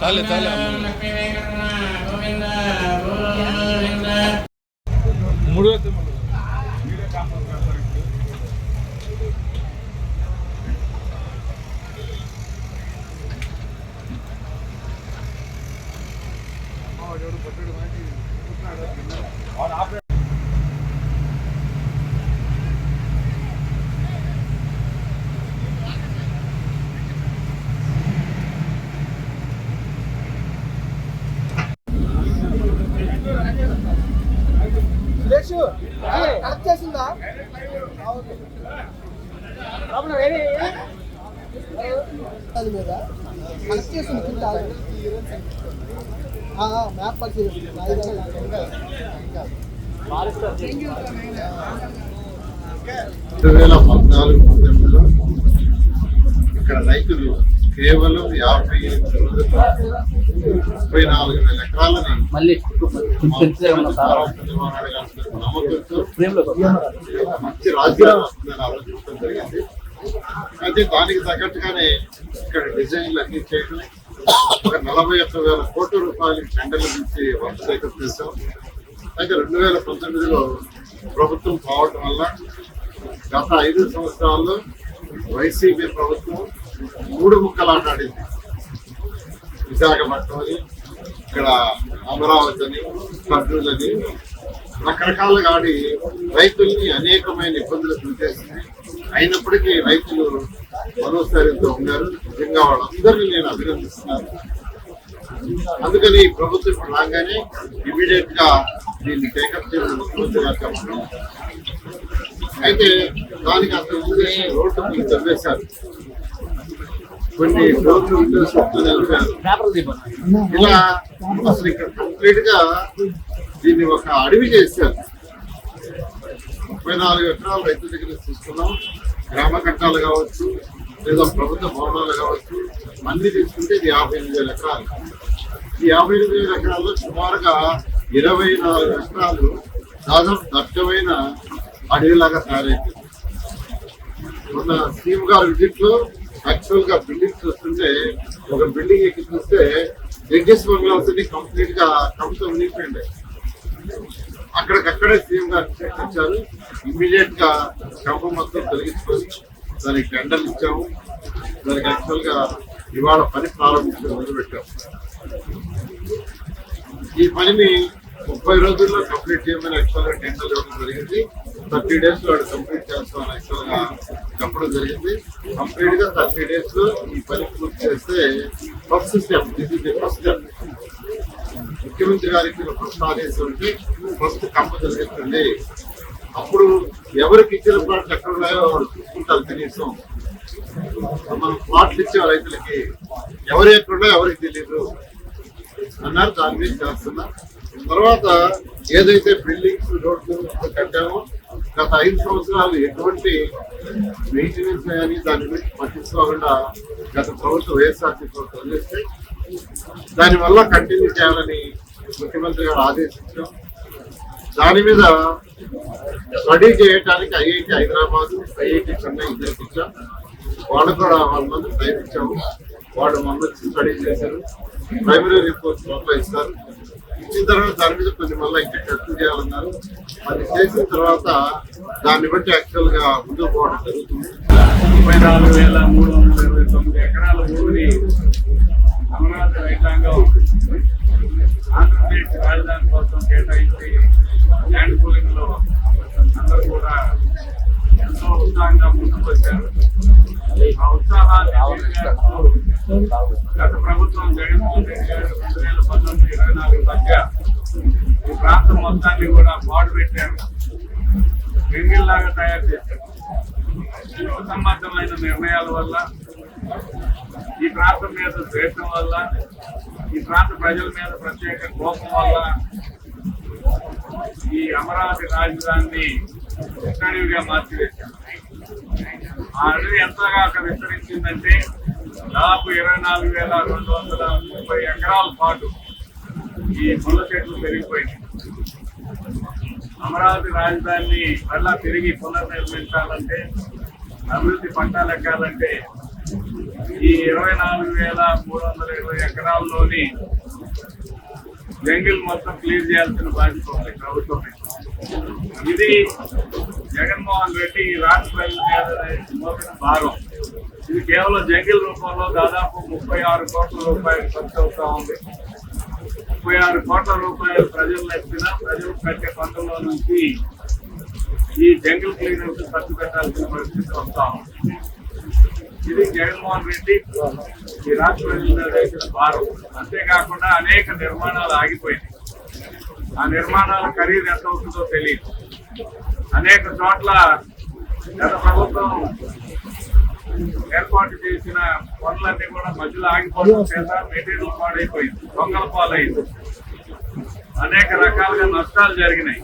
చాలే చాలే మూడు సురేష్ కలెక్ట్ చేసిందా? అది మీద కలెక్ట్ చేసింది కింద మ్యాప్ రెండు వేల పద్నాలుగు పంతొమ్మిదిలో ఇక్కడ రైతులు కేవలం యాభై ముప్పై నాలుగు వేల ఎకరాలని మళ్ళీ మంచి రాజ్యాంగం ఆలోచించడం జరిగింది అయితే దానికి తగ్గట్టుగానే ఇక్కడ డిజైన్లు అన్ని చేయడం ఒక నలభై ఒక్క వేల కోట్ల రూపాయలకి టెండర్ల నుంచి వర్క్ సేకరిస్తాం అయితే రెండు వేల పంతొమ్మిదిలో ప్రభుత్వం కావటం వల్ల గత ఐదు సంవత్సరాల్లో వైసీపీ ప్రభుత్వం మూడు ముక్కలాట ఆడింది. విశాఖపట్నం అని ఇక్కడ అమరావతి అని కర్నూలు అని రకరకాలుగా ఆడి రైతుల్ని అనేకమైన ఇబ్బందులు గురిచేసింది అయినప్పటికీ రైతులు మనోస్థైర్యంతో ఉన్నారు. నిజంగా వాళ్ళందరినీ నేను అభినందిస్తున్నాను. అందుకని ప్రభుత్వం ఇప్పుడు రాగానే ఇమీడియట్గా దీన్ని టేకప్ చేయడం ముఖ్యమంత్రి గారు అయితే దానికి అంత ముందే రోడ్డు చదివేశారు కొన్ని రోడ్లు విండోస్ ఇలా అసలు ఇక్కడ కంప్లీట్గా దీన్ని ఒక అడవి చేశారు. ముప్పై నాలుగు ఎకరాలు రైతుల దగ్గర తీసుకున్నాం. గ్రామ కట్టాలు కావచ్చు లేదా ప్రభుత్వ భవనాలు కావచ్చు అన్ని తీసుకుంటే ఇది యాభై ఎనిమిది వేల ఎకరాలు. ఈ యాభై ఎనిమిది వేల ఎకరాల్లో సుమారుగా ఇరవై నాలుగు ఎకరాలు దాదాపు దట్టమైన అడవిలాగా తయారైంది. మొన్న సీఎం గారు విజిట్లో యాక్చువల్గా బిల్డింగ్ చూస్తుంటే ఒక బిల్డింగ్ ఎక్కి చూస్తే జడ్జెస్ బంగ్లాస్ అన్ని కంప్లీట్గా కవిత మునిగిపోయింది. అక్కడికక్కడే సీఎం గారు చర్చించారు ఇచ్చారు ఇమీడియట్గా కంప మొత్తం తొలగించుకొని దానికి టెండర్లు ఇచ్చాము. దానికి యాక్చువల్గా ఇవాళ పని ప్రారంభించడం మొదలుపెట్టాము. ఈ పనిని ముప్పై రోజుల్లో కంప్లీట్ చేయమని యాక్చువల్గా టెండర్ ఇవ్వడం జరిగింది. థర్టీ డేస్లో కంప్లీట్ చేస్తామని యాక్చువల్గా చెప్పడం జరిగింది. కంప్లీట్గా థర్టీ డేస్లో ఈ పని పూర్తి చేస్తే first step this is the first step ముఖ్యమంత్రి గారికి ఒక ఫస్ట్ ఆదేశం ఉంటే ఫస్ట్ కంప అప్పుడు ఎవరికి ఇచ్చిన ప్లాట్లు ఎక్కడ ఉన్నాయో వాళ్ళు చూసుకుంటారు కనీసం. మనం ప్లాట్లు ఇచ్చే రైతులకి ఎవరు ఎక్కడున్నా ఎవరికి తెలియదు అన్నారు. దాని మీద చేస్తున్నా. తర్వాత ఏదైతే బిల్డింగ్స్ రోడ్లు కట్టామో గత ఐదు సంవత్సరాలు ఎటువంటి మెయింటెనెన్స్ కానీ దాని గురించి పట్టించుకోకుండా గత ప్రభుత్వం వైఎస్ఆర్సీ ప్రభుత్వం చేస్తే దానివల్ల కంటిన్యూ చేయాలని ముఖ్యమంత్రి గారు ఆదేశించాం దాని మీద స్టడీ చేయడానికి ఐఐటి హైదరాబాద్ ఐఐటి చెన్నై ఇద్దరికి వాళ్ళు కూడా వాళ్ళ మంది ప్రయత్నించాము వాళ్ళు మమ్మల్ని స్టడీ చేశారు. ప్రైమరీ రిపోర్ట్స్ లోపల ఇస్తారు. ఇచ్చిన తర్వాత దాని మీద కొన్ని మళ్ళీ ఇంకా టెస్ట్ చేయాలన్నారు. అది చేసిన తర్వాత దాన్ని బట్టి యాక్చువల్గా ముందుకు పోవడం జరుగుతుంది. ముప్పై నాలుగు వేల మూడు వందల ఇరవై తొమ్మిది ఎకరాల భూమిని రైతాంగం ఆంధ్రప్రదేశ్ రాజధాని కోసం కేటాయించి ల్యాండ్ పూలింగ్ అందరూ కూడా ఎంతో ఉత్సాహంగా ముందుకు వచ్చారు. ఆ ఉత్సాహాన్ని గత ప్రభుత్వం జగన్మోహన్ రెడ్డి గారు రెండు వేల పంతొమ్మిది ఇరవై నాలుగు మధ్య ఈ ప్రాంతం మొత్తాన్ని కూడా పాడు పెట్టారు. గింగిల్లాగా తయారు చేశారు. సంబద్ధమైన నిర్ణయాల వల్ల ఈ ప్రాంతం మీద ద్వేషం వల్ల ఈ ప్రాంత ప్రజల మీద ప్రత్యేక కోపం వల్ల ఈ అమరావతి రాజధానిని అడవిగా మార్చివేశారు ఆ అడవి ఎంతగా అక్కడ విస్తరించిందంటే దాదాపు ఇరవై నాలుగు వేల రెండు వందల ముప్పై ఎకరాల పాటు ఈ ముళ్ళ చెట్లు పెరిగిపోయింది అమరావతి రాజధానిని మళ్ళా తిరిగి పునర్నిర్మించాలంటే అభివృద్ధి పట్టాలెక్కాలంటే ఈ ఇరవై నాలుగు వేల మూడు వందల ఇరవై ఎకరాల్లోని జంగిల్ మొత్తం క్లీన్ చేయాల్సిన బాధ్యత ఉంది ప్రభుత్వం ఇది జగన్మోహన్ రెడ్డి ఈ రాష్ట్ర ప్రజల మీద మోపిన భారం. ఇది కేవలం జంగిల్ రూపంలో దాదాపు ముప్పై ఆరు కోట్ల రూపాయలు ఖర్చు అవుతా ఉంది. ముప్పై ఆరు కోట్ల రూపాయలు ప్రజలు ఎత్తిన ప్రజలు కట్టే పన్నుల నుంచి ఈ జంగిల్ క్లీనర్స్ ఖర్చు పెట్టాల్సిన పరిస్థితి వస్తా ఉంది. ఇది జగన్మోహన్ రెడ్డి ఈ రాష్ట్ర ప్రజల భారం. అంతేకాకుండా అనేక నిర్మాణాలు ఆగిపోయింది ఆ నిర్మాణాల ఖరీదు ఎంత అవుతుందో తెలియదు. అనేక చోట్ల గత ప్రభుత్వం ఏర్పాటు చేసిన పనులన్నీ కూడా మధ్యలో ఆగిపోవడం చేత మెటీరియల్ పాడైపోయింది దొంగల పాలైంది. అనేక రకాలుగా నష్టాలు జరిగినాయి.